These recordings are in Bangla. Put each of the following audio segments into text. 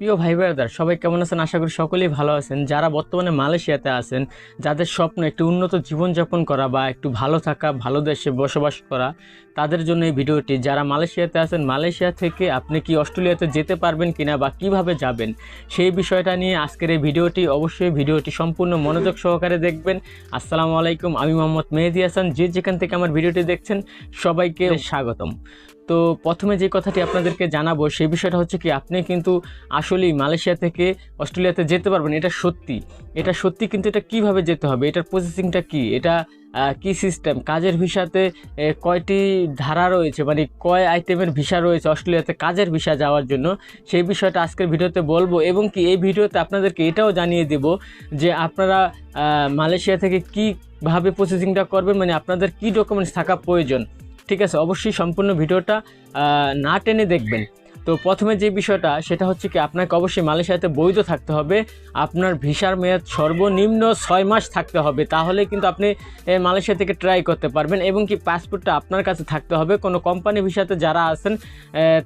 প্রিয় ভাই ব্রাদার, সবাই কেমন আছেন? আশা করি সকলেই ভালো আছেন। যারা বর্তমানে মালয়েশিয়াতে আছেন, যাদের স্বপ্ন একটু উন্নত জীবনযাপন করা বা একটু ভালো থাকা, ভালো দেশে বসবাস করা, তাদের জন্য এই ভিডিওটি। যারা মালয়েশিয়াতে আছেন, মালয়েশিয়া থেকে আপনি কি অস্ট্রেলিয়াতে যেতে পারবেন কিনা বা কীভাবে যাবেন, সেই বিষয়টা নিয়ে আজকের এই ভিডিওটি অবশ্যই ভিডিওটি সম্পূর্ণ মনোযোগ সহকারে দেখবেন। আসসালামু আলাইকুম, আমি মোহাম্মদ মেহেদি হাসান। যে যেখান থেকে আমার ভিডিওটি দেখছেন, সবাইকে স্বাগতম। তো প্রথমে যে কথাটি আপনাদেরকে জানাব সেই বিষয়টা হচ্ছে কি, আপনি কিন্তু আসলেই মালয়েশিয়া থেকে অস্ট্রেলিয়াতে যেতে পারবেন, এটা সত্যি। এটা সত্যি কিন্তু এটা কীভাবে যেতে হবে? এটার প্রসেসিংটা কি? এটা কি সিস্টেম কাজের ভিসাতে কয়টি ধারা রয়েছে? মানে কয় আইটেমের ভিসা রয়েছে অস্ট্রেলিয়াতে কাজের ভিসা যাওয়ার জন্য? সেই বিষয়টা আজকের ভিডিওতে বলব এবং কি, এই ভিডিওতে আপনাদেরকে এটাও জানিয়ে দেব যে আপনারা মালয়েশিয়া থেকে কীভাবে প্রসেসিংটা করবেন? মানে আপনাদের কি ডকুমেন্টস থাকা প্রয়োজন? ঠিক আছে, অবশ্যই সম্পূর্ণ ভিডিওটা না টেনে দেখবেন। তো প্রথমে যে বিষয়টা, সেটা হচ্ছে কি আপনাকে অবশ্যই মালয়েশিয়াতে বৈধ থাকতে হবে। আপনার ভিসার মেয়াদ সর্বনিম্ন ছয় মাস থাকতে হবে। তাহলে কিন্তু আপনি মালয়েশিয়া থেকে ট্রাই করতে পারবেন এবং কি পাসপোর্টটা আপনার কাছে থাকতে হবে। কোনো কোম্পানি ভিসাতে যারা আছেন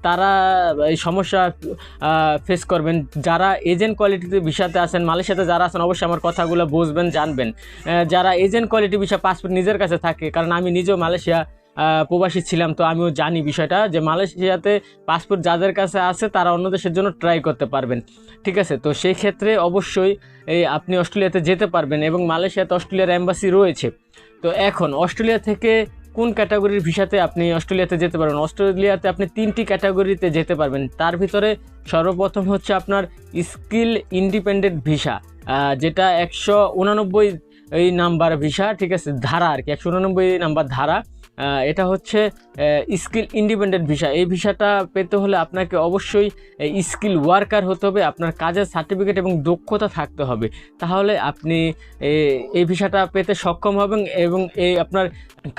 তারা সমস্যা ফেস করবেন। যারা এজেন্ট কোয়ালিটিতে ভিসাতে আছেন, মালয়েশিয়াতে যারা আছেন, অবশ্যই আমার কথাগুলো বুঝবেন, জানবেন। যারা এজেন্ট কোয়ালিটি ভিসা পাসপোর্ট নিজের কাছে থাকে, কারণ আমি নিজেও মালয়েশিয়া প্রবাসী ছিলাম, তো আমিও জানি বিষয়টা যে মালয়েশিয়াতে পাসপোর্ট যাদের কাছে আছে, তারা অন্য দেশের জন্য ট্রাই করতে পারবেন। ঠিক আছে? তো সেই ক্ষেত্রে অবশ্যই এই আপনি অস্ট্রেলিয়াতে যেতে পারবেন এবং মালয়েশিয়াতে অস্ট্রেলিয়ার অ্যাম্বাসি রয়েছে। তো এখন, অস্ট্রেলিয়া থেকে কোন ক্যাটাগরির ভিসাতে আপনি অস্ট্রেলিয়াতে যেতে পারবেন? অস্ট্রেলিয়াতে আপনি তিনটি ক্যাটাগরিতে যেতে পারবেন। তার ভিতরে সর্বপ্রথম হচ্ছে আপনার স্কিল ইন্ডিপেন্ডেন্ট ভিসা যেটা একশো উনানব্বই এই নাম্বার ভিসা ঠিক আছে ধারা আর কি একশো উনানব্বই নাম্বার ধারা। এটা হচ্ছে স্কিল ইন্ডিপেন্ডেন্ট ভিসা এই ভিসাটা পেতে হলে আপনাকে অবশ্যই স্কিল ওয়ার্কার হতে হবে, আপনার কাজের সার্টিফিকেট এবং দক্ষতা থাকতে হবে। তাহলে আপনি এই ভিসাটা পেতে সক্ষম হবেন এবং এই আপনার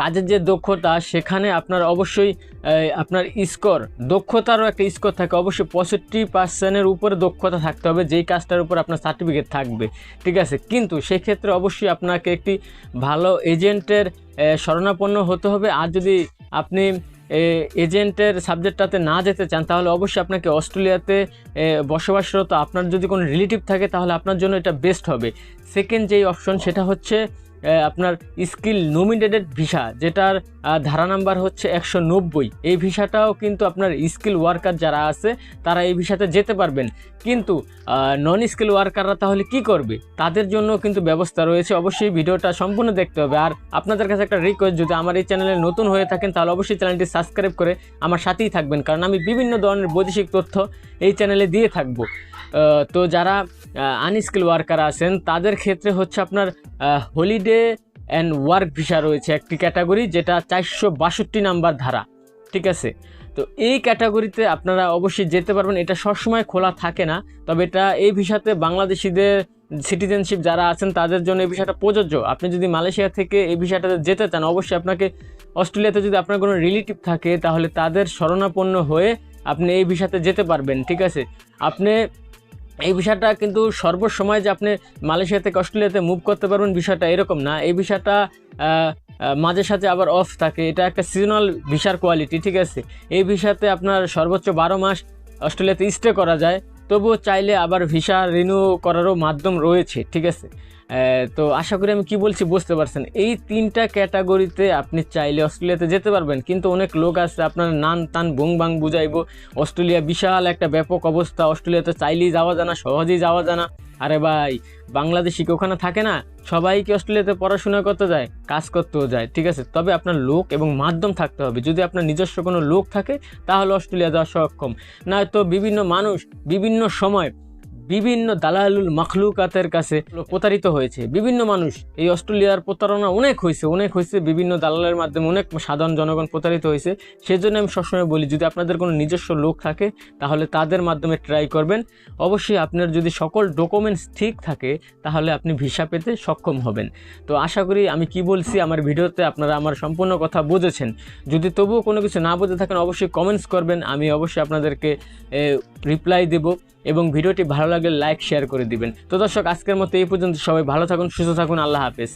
কাজের যে দক্ষতা, সেখানে আপনার অবশ্যই আপনার স্কোর দক্ষতারও একটা স্কোর থাকে। অবশ্যই পঁয়ষট্টি পার্সেন্টের উপরে দক্ষতা থাকতে হবে, যেই কাজটার উপর আপনার সার্টিফিকেট থাকবে। ঠিক আছে? কিন্তু সেক্ষেত্রে অবশ্যই আপনাকে একটি ভালো এজেন্টের শরণাপন্ন হতে হবে। আর যদি আপনি এজেন্টের সাবজেক্টটাতে না যেতে চান, তাহলে অবশ্যই আপনাকে অস্ট্রেলিয়াতে বসবাসরত আপনার যদি কোনো রিলেটিভ থাকে, তাহলে আপনার জন্য এটা বেস্ট হবে। সেকেন্ড যেই অপশন, সেটা হচ্ছে আপনার স্কিল নমিনেটেড ভিসা, যেটার ধারা নাম্বার হচ্ছে একশো নব্বই। এই ভিসাটাও কিন্তু আপনার স্কিল ওয়ার্কার যারা আছে, তারা এই ভিসাতে যেতে পারবেন। কিন্তু নন স্কিল ওয়ার্কাররা তাহলে কি করবে? তাদের জন্য কিন্তু ব্যবস্থা রয়েছে। অবশ্যই ভিডিওটা সম্পূর্ণ দেখতে হবে। আর আপনাদের কাছে একটা রিকোয়েস্ট যদি আমার এই চ্যানেলে নতুন হয়ে থাকেন, তাহলে অবশ্যই চ্যানেলটি সাবস্ক্রাইব করে আমার সাথেই থাকবেন। কারণ আমি বিভিন্ন ধরনের বৈদেশিক তথ্য এই চ্যানেলে দিয়ে থাকব। তো যারা আনস্কিল ওয়ার্কার আছেন, তাদের ক্ষেত্রে হচ্ছে আপনার হলিডে অ্যান্ড ওয়ার্ক ভিসা রয়েছে একটি ক্যাটাগরি যেটা চারশো বাষট্টি নাম্বার ধারা, ঠিক আছে? তো এই ক্যাটাগরিতে আপনারা অবশ্যই যেতে পারবেন, এটা সবসময় খোলা থাকে না, তবে এটা এই ভিসাতে বাংলাদেশিদের সিটিজেনশিপ যারা আছেন, তাদের জন্য এই ভিসাটা প্রযোজ্য। আপনি যদি মালয়েশিয়া থেকে এই ভিসাটাতে যেতে চান, অবশ্যই আপনাকে অস্ট্রেলিয়াতে যদি আপনার কোনো রিলেটিভ থাকে, তাহলে তাদের শরণাপন্ন হয়ে আপনি এই ভিসাতে যেতে পারবেন, ঠিক আছে? আপনি এই বিষয়টা কিন্তু সর্বসময় যে আপনি মালয়েশিয়াতে অস্ট্রেলিয়াতে মুভ করতে পারবেন বিষয়টা এরকম না। এই বিষয়টা মাঝে সাথে আবার অফ থাকে। এটা একটা সিজনাল ভিসার কোয়ালিটি ঠিক আছে? এই ভিসাতে আপনার সর্বোচ্চ বারো মাস অস্ট্রেলিয়াতে স্টে করা যায়। তবুও চাইলে আবার ভিসা রিনিউ করারও মাধ্যম রয়েছে, ঠিক আছে? তো আশা করি আমি কি বলছি বুঝতে পারছেন। এই তিনটা ক্যাটাগরিতে আপনি চাইলে অস্ট্রেলিয়াতে যেতে পারবেন, কিন্তু অনেক লোক আছে আপনার নান তান বুং বাং বুঝাইব। অস্ট্রেলিয়া বিশাল একটা ব্যাপক অবস্থা, অস্ট্রেলিয়াতে চাইলেই যাওয়া জানা সহজেই যাওয়া জানা আরে ভাই, বাংলাদেশি ওখানে থাকে না? সবাই কি অস্ট্রেলিয়াতে পড়াশোনা করতে যায়, কাজ করতেও যায়, ঠিক আছে? তবে আপনার লোক এবং মাধ্যম থাকতে হবে। যদি আপনার নিজস্ব কোনো লোক থাকে, তাহলে অস্ট্রেলিয়া যাওয়া সক্ষম। নয়তো বিভিন্ন মানুষ বিভিন্ন সময় বিভিন্ন দালালুল মখলুকাতের কাছে প্রতারিত হয়েছে। বিভিন্ন মানুষ, এই অস্ট্রেলিয়ার প্রতারণা অনেক হয়েছে অনেক হয়েছে। বিভিন্ন দালালের মাধ্যমে অনেক সাধারণ জনগণ প্রতারিত হয়েছে। সেজন্য আমি সবসময় বলি, যদি আপনাদের কোনো নিজস্ব লোক থাকে, তাহলে তাদের মাধ্যমে ট্রাই করবেন। অবশ্যই আপনার যদি সকল ডকুমেন্টস ঠিক থাকে, তাহলে আপনি ভিসা পেতে সক্ষম হবেন। তো আশা করি আমি কি বলছি, আমার ভিডিওতে আপনারা আমার সম্পূর্ণ কথা বুঝেছেন। যদি তবুও কোনো কিছু না বুঝে থাকেন, অবশ্যই কমেন্টস করবেন। আমি অবশ্যই আপনাদেরকে রিপ্লাই দেব এবং ভিডিওটি ভালো লাগলে লাইক শেয়ার করে দিবেন। তো দর্শক, আজকের মতো এই পর্যন্ত। সবাই ভালো থাকুন, সুস্থ থাকুন, আল্লাহ হাফেজ।